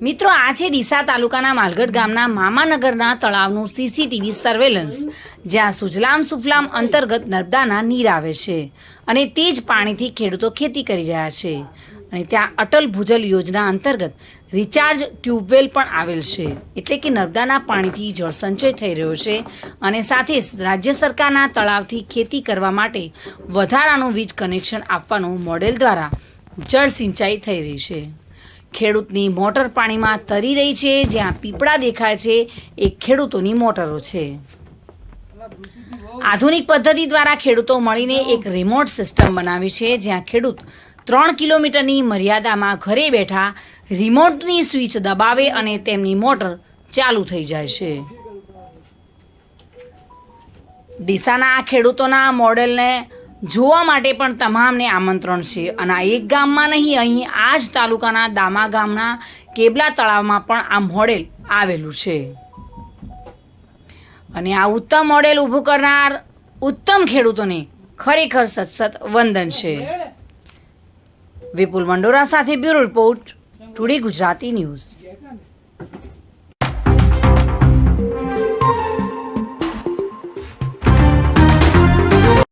મિત્રો આ છે ડીસા તાલુકાના માલગઢ ગામના મામાનગરના તળાવનું સીસીટીવી સર્વેલન્સ, જ્યાં સુજલામ સુફલામ અંતર્ગત નર્મદાના નીર આવે છે અને તે જ પાણીથી ખેડૂતો ખેતી કરી રહ્યા છે. અને ત્યાં અટલ ભૂજલ યોજના અંતર્ગત રિચાર્જ ટ્યુબવેલ પણ આવેલ છે. એટલે કે નર્મદાના પાણીથી જળસંચય થઈ રહ્યો છે અને સાથે રાજ્ય સરકારના તળાવથી ખેતી કરવા માટે વધારાનું વીજ કનેક્શન આપવાનું મોડેલ દ્વારા જળ સિંચાઈ થઈ રહી છે. ખેડૂતની મોટર પાણીમાં તરી રહી છે, જ્યાં પીપળા દેખાય છે, એ ખેડૂતોની મોટરો છે. આધુનિક પદ્ધતિ દ્વારા ખેડૂતો મળીને એક રિમોટ સિસ્ટમ બનાવી છે, જ્યાં ખેડૂત ત્રણ કિલોમીટરની મર્યાદામાં ઘરે બેઠા રિમોટની સ્વિચ દબાવે અને તેમની મોટર ચાલુ થઈ જાય છે. ડીસાના ખેડૂતોના મોડેલને જોવા માટે પણ તમામને આમંત્રણ છે. અને આ એક ગામમાં નહીં, અહીં આ જ તાલુકાના દામા ગામના કેબલા તળાવમાં પણ આ મોડેલ આવેલું છે. અને આ ઉત્તમ મોડેલ ઊભું કરનાર ઉત્તમ ખેડૂતોને ખરેખર સતસત વંદન છે. વિપુલ મંડોરા સાથે bureau report, today Gujarati news.